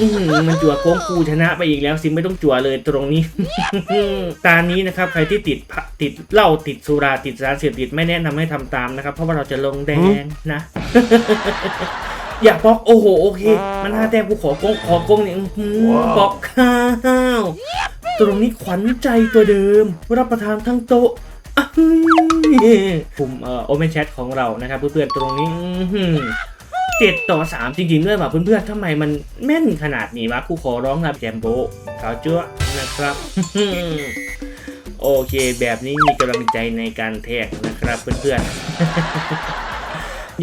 อื้อหือมันจั่วโค้งคูชนะไปอีกแล้วสิไม่ต้องจั่วเลยตรงนี้ ตานี้นะครับใครที่ติดพะติดเหล้าติดสุราติดสารเสพติดไม่แนะนำให้ทำตามนะครับ เพราะว่าเราจะลงแดงนะ อย่าบล็อกโอ้โหโอเค มันห้าแต้มกูขอโกงขอโกงเนี่ยอื้อหือบล็อกข้าวตรงนี้ขวัญใจตัวเดิม รับประทานทั้งโต๊ะอะเฮ้ยกลุ่มเอ่อโอเมนแชทของเรานะครับเพื่อนๆตรงนี้อื้อหือ เจ็ดต่อสามจริงๆด้วยว่ะเพื่อนๆทำไมมันแม่นขนาดนี้วะกูขอร้องนะแจมโบขาวเจ้านะครับ โอเค แบบนี้มีกำลังใจในการแทกนะครับเพื่อนๆ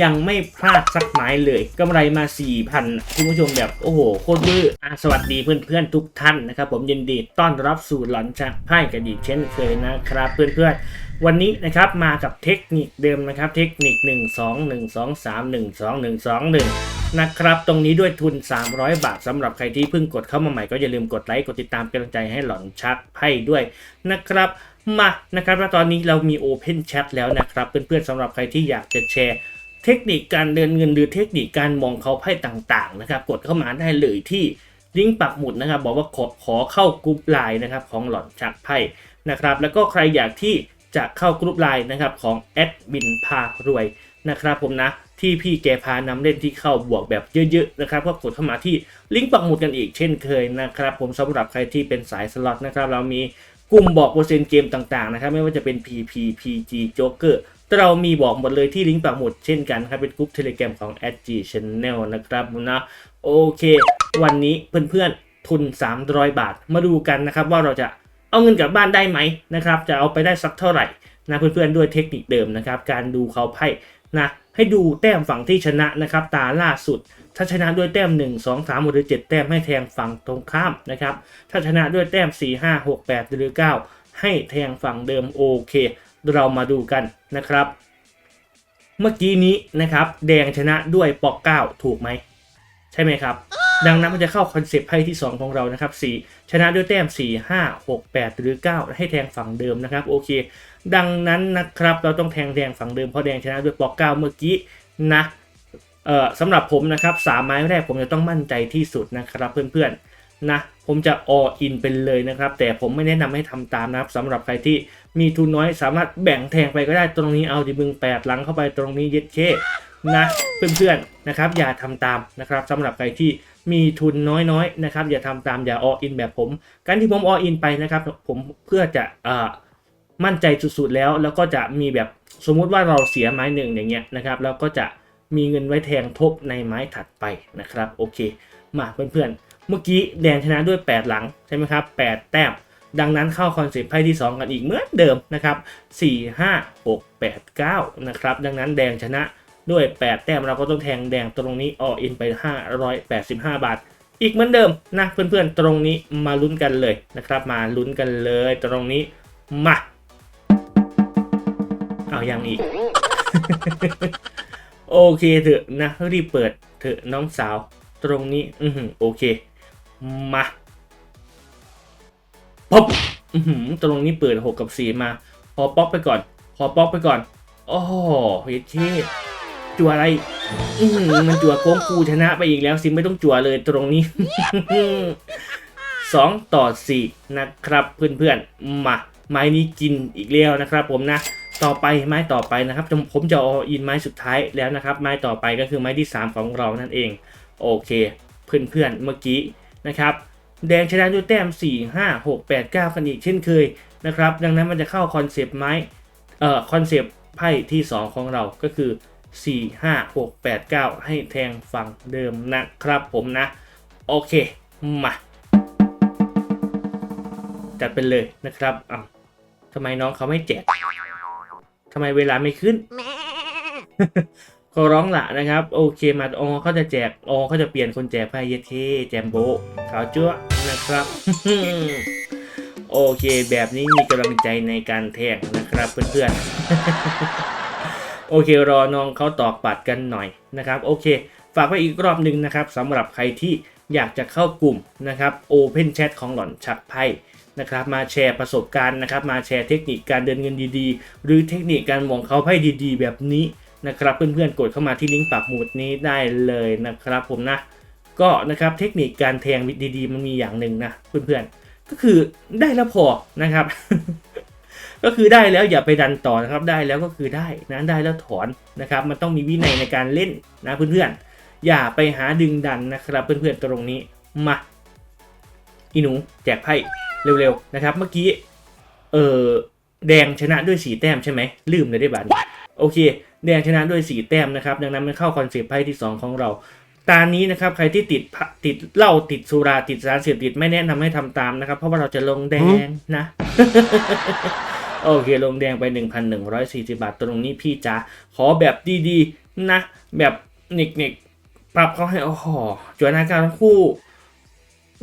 ยังไม่พลาดสักไม้เลยกำไรมา 4,000 คุณผู้ชมแบบ โอ้โห โคตรเวอร์อะสวัสดีเพื่อนๆทุกท่านนะครับผมยินดีต้อนรับสู่หลอนชักไพ่กันอีกเช่นเคยนะครับเพื่อนๆวันนี้นะครับมากับเทคนิคเดิมนะครับ เทคนิค 1 2 1 2 3 1 2 1 2 1 นะครับ ตรงนี้ด้วยทุน 300 บาทสำหรับใครที่เพิ่งกดเข้ามาใหม่ก็อย่าลืมกดไลค์กดติดตามเป็นกำลังใจให้หล่อนชักไพ่ด้วยนะครับมานะครับแล้วตอนนี้เรามี Open Chat แล้วนะครับ เพื่อนๆสำหรับใครที่อยากจะแชร์ เทคนิคการเดินเงินหรือเทคนิคการมองเขาไพ่ต่างๆนะครับ กดเข้ามาได้เลยที่ลิงก์ปักหมุดนะครับ บอกว่าขอขอเข้ากรุ๊ปไลน์นะครับของหลอนชักไพ่นะครับ แล้วก็ใครอยากที่จะเข้ากรุ๊ปไลน์นะครับของแอดบินพารวยนะครับผมนะที่พี่แกพานำเล่นที่เข้าบวกแบบเยอะๆนะครับก็กดเข้ามาที่ลิงก์ปักหมุดกันอีกเช่นเคยนะครับ ผมสำหรับใครที่เป็นสายสล็อตนะครับ เรามีกลุ่มบอกเปอร์เซ็นต์เกมต่างๆนะครับ ไม่ว่าจะเป็น PP PG Joker เรามีบอกหมดเลยที่ลิงก์ปักหมุดเช่นกันครับเป็นกลุ่มเทเลกรมของ a d g Channel นะครับนะโอเค วันนี้เพื่อนๆทุน 300 บาทมาดูกันนะครับว่าเราจะเอาเงินกลับบ้านได้ไหมนะครับจะเอาไปได้สักเท่าไหร่นะเพื่อนๆด้วยเทคนิคเดิมนะครับการดูเขาไพ่นะให้ดูแต้มฝั่งที่ชนะนะครับตาล่าสุด ถ้าชนะด้วยแต้ม 1 2 3หรือ 7 แต้มให้แทงฝั่งตรงข้ามนะครับถ้าชนะด้วยแต้ม 4 5 6 8 หรือ 9 ให้แทงฝั่งเดิมโอเค เรามาดูกันนะครับ เมื่อกี้นี้นะครับ แดงชนะด้วยปอกเก้าถูกไหม ใช่ไหมครับ ดังนั้นมันจะเข้าคอนเซปต์ไพ่ที่ 2 ของเรานะครับ4ชนะด้วยแต้ม 4 5 6 8 หรือ 9 ให้แทงฝั่งเดิมนะครับโอเค ดังนั้นนะครับเราต้องแทงแดงฝั่งเดิมเพราะแดงชนะด้วยปอกเก้าเมื่อกี้นะเอ่อสำหรับผมนะครับสามไม้แรกผมจะต้องมั่นใจที่สุดนะครับเพื่อนๆนะผมจะ all in เป็นเลยนะครับ แต่ผมไม่แนะนำให้ทำตามนะครับสำหรับใครที่ มีทุนน้อยสามารถแบ่งแทงไปก็ได้ตรงนี้เอาดิมึงแปดหลังเข้าไปตรงนี้เย็ดเคนะเพื่อนๆนะครับอย่าทำตามนะครับสำหรับใครที่มีทุนน้อยๆนะครับอย่าทำตามอย่า all in แบบผม การที่ผม all in ไปนะครับผมเพื่อจะเอ่อมั่นใจสุดๆแล้วแล้วก็จะมีแบบสมมุติว่าเราเสียไม้หนึ่งอย่างเงี้ยนะครับแล้วก็จะมีเงินไว้แทงทบในไม้ถัดไปนะครับโอเค มาเพื่อนๆเมื่อกี้แดงชนะด้วย 8 หลังใช่ไหมครับ 8 แต้ม ดังนั้นเข้าคอนเซปต์ไพ่ที่ 2 กันอีกเหมือนเดิมนะครับ4 5 6 8 9 นะครับ ดังนั้นแดงชนะด้วย 8 แต้มเราก็ต้องแทงแดงตรงนี้อออินไป 585 บาท อีกเหมือนเดิมนะเพื่อนๆตรงนี้มาลุ้นกันเลยนะครับ มาลุ้นกันเลยตรงนี้มาเอายังอีก โอเคเถอะนะรีบเปิดเถอะน้องสาว ตรงนี้อือหือโอเค มา ป๊อปตรงนี้เปิดหกกับสี่มา พอป๊อปไปก่อน พอป๊อปไปก่อน โอ้โหเฮ้ยเช่จัวอะไร อืมันจัวโค้งคูชนะไปอีกแล้วสิไม่ต้องจัวเลยตรงนี้สองต่อสี่นะครับ เพื่อนๆมาไม้นี้กินอีกแล้วนะครับ ผมนะต่อไปไม้ต่อไปนะครับผมจะเอาอินไม้สุดท้ายแล้วนะครับ ไม้ต่อไปก็คือไม้ที่ 3 ของเรานั่นเอง โอเค เพื่อนๆเมื่อกี้นะครับ แดงชนะด้วยแต้ม 4 5 6 8 9 กันอีกเช่นเคยนะครับ ดังนั้นมันจะเข้าคอนเซปต์ไม้เอ่อคอนเซปต์ไพ่ที่ 2 ของเราก็คือ 4 5 6 8 9 ให้แทงฝั่งเดิมนะครับผมนะ โอเค มา จัดไปเลยนะครับอ้าวทำไมน้องเขาไม่แจกทำไมเวลาไม่ขึ้น ก็ร้องละนะครับ โอเคมาอ๋อเขาจะแจกอ๋อเขาจะเปลี่ยนคนแจกไพ่เยเทแจมโบขาวจ้วนะครับ โอเค แบบนี้มีกำลังใจในการแทงนะครับเพื่อนๆ โอเครอน้องเขาตอกปัดกันหน่อยนะครับ โอเค ฝากไว้อีกรอบหนึ่งนะครับสำหรับใครที่อยากจะเข้ากลุ่มนะครับ Open Chat ของหล่อนชักไพ่นะครับมาแชร์ประสบการณ์นะครับ มาแชร์เทคนิคการเดินเงินดีๆ หรือเทคนิคการมองเขาไพ่ดีๆ แบบนี้ นะครับเพื่อนๆกดเข้ามาที่ลิงก์ปักหมุดนี้ได้เลยนะครับ ผมนะ ก็นะครับเทคนิคการแทงดีๆ มันมีอย่างหนึ่งนะเพื่อนๆก็คือได้แล้วพอนะครับ ก็คือได้แล้วอย่าไปดันต่อนะครับ ได้แล้วก็คือได้นะได้แล้วถอนนะครับ มันต้องมีวินัยในการเล่นนะเพื่อนๆอย่าไปหาดึงดันนะครับ เพื่อนๆตรงนี้มาอีหนูแจกไพ่เร็วๆนะครับ เมื่อกี้เออแดงชนะด้วยสีแต้มใช่ไหมลืมเลยได้บัตรโอเคแดงชนะด้วยสีแต้มนะครับ ดังนั้นมันเข้าคอนเซปต์ไพ่ที่ 2 ของเรา ตานี้นะครับใครที่ติดติดเหล้าติดสุราติดสารเสพติดไม่แนะนำให้ทำตามนะครับ เพราะว่าเราจะลงแดงนะโอเคลงแดงไป 1,140 บาทตรงนี้พี่จ๋าขอแบบดีๆนะ แบบหนิกปรับเขาให้โอ้โหจวนหนาการคู่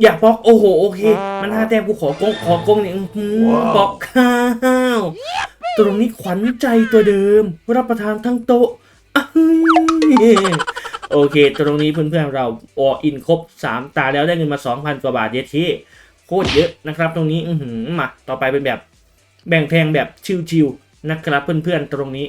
อยากบอกโอ้โห โอเค มันห้าแต้มกูขอกงขอกงเนี่ยอื้อหือบอกข้าว ตรงนี้ขวัญใจตัวเดิม รับประทานทั้งโต๊ะโอเค ตรงนี้เพื่อนๆเราอออินครบ 3 ตาแล้วได้เงินมา 2,000 กว่าบาทเยอะที่โคตรเยอะนะครับ ตรงนี้อืมาต่อไปเป็นแบบแบ่งแทงแบบชิวๆนะครับเพื่อนๆตรงนี้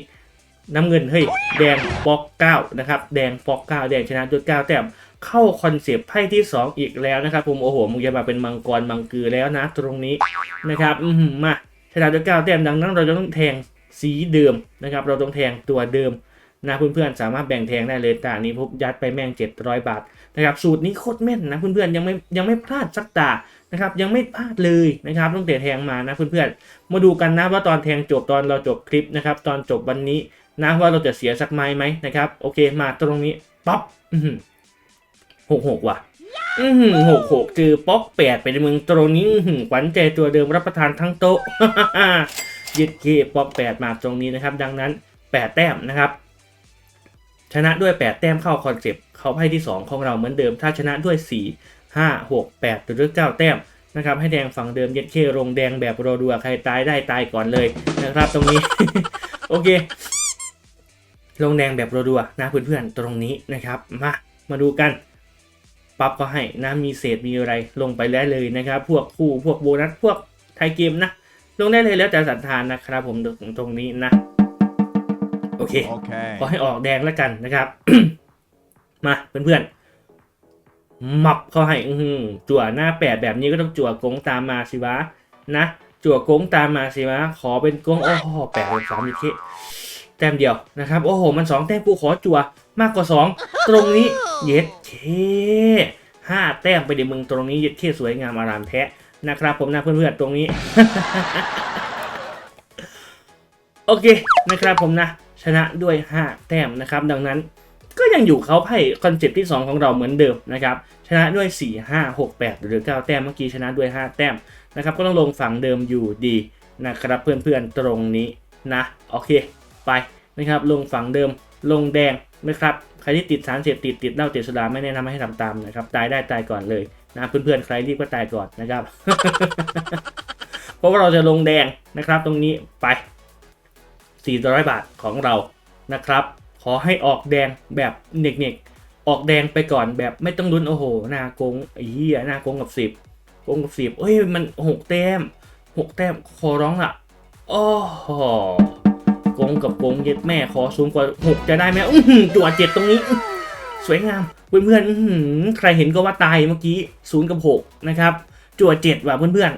น้ำเงินเฮ้ยแดงปอกเก้านะครับแดงปอกเก้าแดงชนะด้วยเก้าแต้มเข้าคอนเซปต์ไพ่ที่ 2 อีกแล้วนะครับผมโอ้โหมึงจะมาเป็นมังกรมังกือแล้วนะ ตรงนี้นะครับ อืมา ชนะด้วยเก้าแต้มดังนั้นเราจะต้องแทงสีเดิมนะครับ เราต้องแทงตัวเดิมนะเพื่อนๆสามารถแบ่งแทงได้เลยตานี้พบยัดไปแม่ง 700 บาทนะครับสูตรนี้โคตรแม่นนะเพื่อนๆยังไม่ยังไม่พลาดสักตานะครับยังไม่พลาดเลยนะครับตั้งแต่แทงมานะเพื่อนๆมาดูกันนะว่าตอนแทงจบตอนเราจบคลิปนะครับตอนจบวันนี้นะว่าเราจะเสียสักไม้ไหมนะครับโอเคมาตรงนี้ป๊อปหกหกว่ะ อือหกหกเจอป๊อกแปดไปในเมืองตรงนี้อื้อหือขวัญใจตัวเดิมรับประทานทั้งโต๊ะ ยึดเคป๊อกแปดมาตรงนี้นะครับ ดังนั้นแปดแต้มนะครับ ชนะด้วย8แต้มเข้าคอนเซปต์เขาไพ่ที่2ของเราเหมือนเดิม ถ้าชนะด้วย4 5 6 8หรือ9แต้มนะครับให้แดงฝั่งเดิมเย็ดเคลงแดงแบบรอดัวใครตายได้ตายก่อนเลยนะครับ ตรงนี้ โอเค ลงแดงแบบรัวๆนะเพื่อนๆตรงนี้นะครับ มามาดูกัน ปั๊บก็ให้นะมีเศษมีอะไรลงไปได้เลยนะครับ พวกคู่พวกโบนัสพวกไทยเกมนะ ลงได้เลยแล้วแต่ศรัทธานนะครับ ผมตรงนี้นะ โอเค Okay. ขอให้ออกแดงแล้วกันนะครับ มาเพื่อนๆมับเขาให้อื้อหือจั่วหน้าแปดแบบนี้ก็ต้องจั่วกงตามมาสิวะนะจั่วกงตามมาสิวะขอเป็นกงโอ้โหแปดเป็นสามอีกทีแต้มเดียวนะครับ โอ้โห มันสองแต้มกูขอจั่ว มากกว่าสองตรงนี้เย็ดเคห้าแต้มไปเดี๋ยวมึงตรงนี้เย็ดเคสวยงามอารามแท้นะครับผมนะเพื่อนๆตรงนี้ โอเคนะครับผมนะ ชนะด้วย 5 แต้มนะครับ ดังนั้นก็ยังอยู่เขาไพ่คอนเซ็ปต์ที่ 2 ของเราเหมือนเดิมนะครับชนะด้วย 4 5 6 8 หรือ 9 แต้มเมื่อกี้ชนะด้วย 5 แต้มนะครับก็ต้องลงฝั่งเดิมอยู่ดีนะครับเพื่อนๆตรงนี้นะ โอเคไปนะครับลงฝั่งเดิมลงแดง นะครับ ใครที่ติดสารเสพติดติดเหล้าติดสุราไม่แนะนำให้ทำตามนะครับ ตายได้ตายก่อนเลยนะเพื่อนๆใครรีบก็ตายก่อนนะครับ เพราะว่าเราจะลงแดงนะครับ ตรงนี้ไป400บาทของเรานะครับ ขอให้ออกแดงแบบเน็กๆออกแดงไปก่อนแบบไม่ต้องลุ้นโอ้โหหน้าโกงไอ้เหี้ยหน้าโกงกับสิบโกงกับสิบเอ้ยมันหกแต้มหกแต้มขอร้องละโอ้โห กงกับกงเย็ดแม่ขอสูงกว่าหกจะได้ไหมอื้อหือจั่วเจ็ดตรงนี้ สวยงาม เพื่อนๆอื้อหือใครเห็นก็ว่าตายเมื่อกี้ศูนย์กับหกนะครับ จั่วเจ็ดว่ะเพื่อน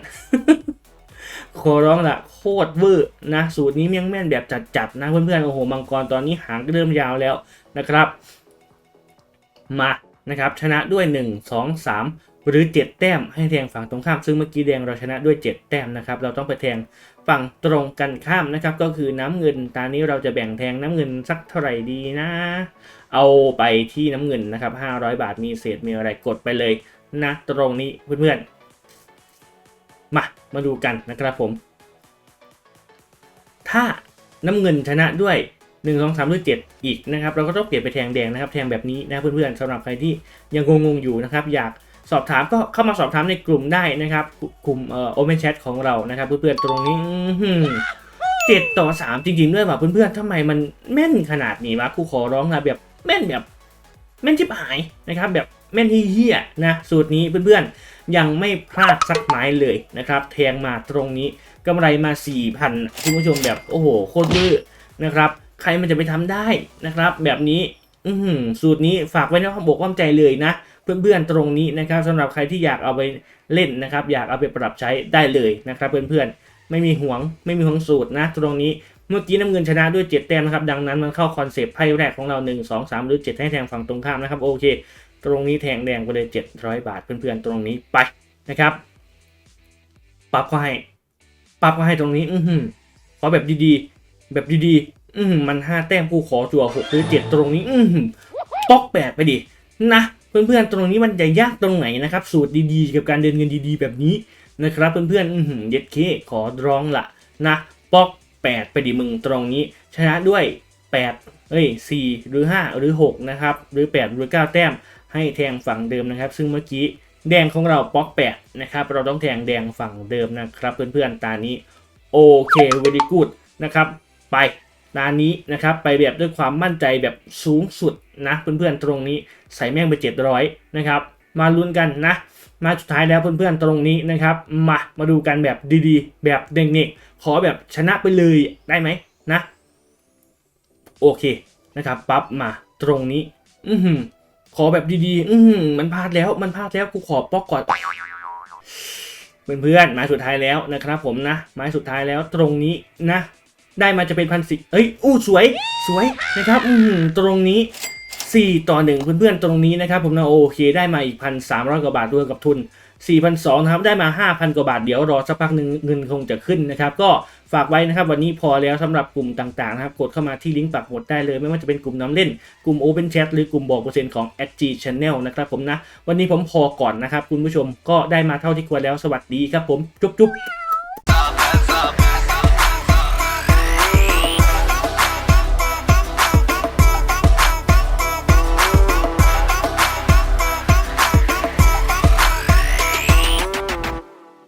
ๆขอร้องละโคตรเวอร์นะสูตรนี้เมี่ยงแม่นแบบจัดๆนะเพื่อนๆโอ้โหมังกรตอนนี้หางก็เริ่มยาวแล้วนะครับ มานะครับชนะด้วย 1 2 3 หรือ 7 แต้มให้แทงฝั่งตรงข้าม ซึ่งเมื่อกี้แดงเราชนะด้วย 7 แต้มนะครับ เราต้องไปแทงฝั่งตรงกันข้ามนะครับ ก็คือน้ำเงิน ตอนนี้เราจะแบ่งแทงน้ำเงินสักเท่าไหร่ดีนะ เอาไปที่น้ำเงินนะครับ 500 บาทมีเศษมีอะไรกดไปเลยนะตรงนี้เพื่อนๆ มา มาดูกันนะครับผม ถ้าน้ำเงินชนะด้วย1 2 3หรือ7อีกนะครับ เราก็ต้องเปลี่ยนไปแทงแดงนะครับ แทงแบบนี้นะเพื่อนๆสำหรับใครที่ยังงงๆอยู่นะครับ อยาก สอบถามก็เข้ามาสอบถามในกลุ่มได้นะครับ กลุ่มเอ่อ Open Chat ของเรานะครับ เพื่อนๆตรงนี้เจ็ดต่อสามจริงๆด้วยว่ะเพื่อนๆทำไมมันแม่นขนาดนี้วะกูขอร้องนะแบบแม่นแบบแม่นชิบหายนะครับ แบบแม่นเฮี้ยๆนะสูตรนี้เพื่อนๆยังไม่พลาดสักไม้เลยนะครับแทงมาตรงนี้กำไรมา4,000คุณผู้ชมแบบโอ้โหโคตรบื้อนะครับใครมันจะไปทำได้นะครับ แบบนี้ อืสูตรนี้ฝากไว้ในความบอกความใจเลยนะ เพื่อนๆตรงนี้นะครับสำหรับใครที่อยากเอาไปเล่นนะครับ อยากเอาไปปรับใช้ได้เลยนะครับเพื่อนๆไม่มีห่วงไม่มีห่วงสูตรนะ ตรงนี้เมื่อกี้น้ำเงินชนะด้วย 7 แต้มนะครับดังนั้นมันเข้าคอนเซปต์ไพ่แรกของเรา 1 2 3 หรือ 7 ให้แทงฝั่งตรงข้ามนะครับโอเค ตรงนี้แทงแดงไปเลย 700 บาทเพื่อนๆตรงนี้ไปนะครับ ปรับเขาให้ปรับเขาให้ตรงนี้ อือหือขอแบบดีๆ แบบดีๆ อือมันห้าแต้มกูขอจั่วหกหรือเจ็ดตรงนี้ อือหือป๊อกแปดไปดินะ เพื่อนๆตรงนี้มันจะยากตรงไหนนะครับ สูตรดีๆ กับการเดินเงินดีๆ แบบนี้นะครับเพื่อนๆอือหือเย็ดเคขอร้องละนะปอกแปดไปดิมึงตรงนี้ ชนะด้วยแปดเอ้ยสี่หรือห้าหรือหกนะครับ หรือแปดหรือเก้าแต้ม ให้แทงฝั่งเดิมนะครับ ซึ่งเมื่อกี้แดงของเราปอกแปดนะครับ เราต้องแทงแดงฝั่งเดิมนะครับ เพื่อนๆตานี้ โอเคเวดีกูดนะครับ ไป ตานนี้นะครับไปแบบด้วยความมั่นใจแบบสูงสุดนะเพื่อนๆตรงนี้ใส่แม่งไป 700นะครับมาลุ้นกันนะ มาสุดท้ายแล้วเพื่อนๆตรงนี้นะครับ มามาดูกันแบบดีๆ แบบเด็กๆขอแบบชนะไปเลยได้ไหมนะโอเคนะครับปั๊บมาตรงนี้ อือหือขอแบบดีๆ อือหือมันพลาดแล้วมันพลาดแล้วกูขอป๊อกก่อนเพื่อนๆม้สุดท้ายแล้วนะครับ ผมนะม้สุดท้ายแล้วตรงนี้นะ ได้มาจะเป็นพันสิเอ้ยอู้สวยสวยนะครับอือตรงนี้ 4 ต่อ 1 เพื่อนๆตรงนี้นะครับผมนะโอเคได้มาอีกพันสามร้อยกว่าบาทด้วยกับทุน 4,200นะครับได้มา 5,000 กว่าบาทเดี๋ยวรอสักพักหนึ่งเงินคงจะขึ้นนะครับ ก็ฝากไว้นะครับ วันนี้พอแล้วสำหรับกลุ่มต่างๆนะครับ กดเข้ามาที่ลิงก์ปักหมดได้เลย ไม่ว่าจะเป็นกลุ่มน้ำเล่น กลุ่ม Open Chat หรือกลุ่มบอกเปอร์เซ็นต์ของ SG Channel นะครับผมนะ วันนี้ผมพอก่อนนะครับ คุณผู้ชมก็ได้มาเท่าที่ควรแล้วสวัสดีครับผมจุ๊บๆ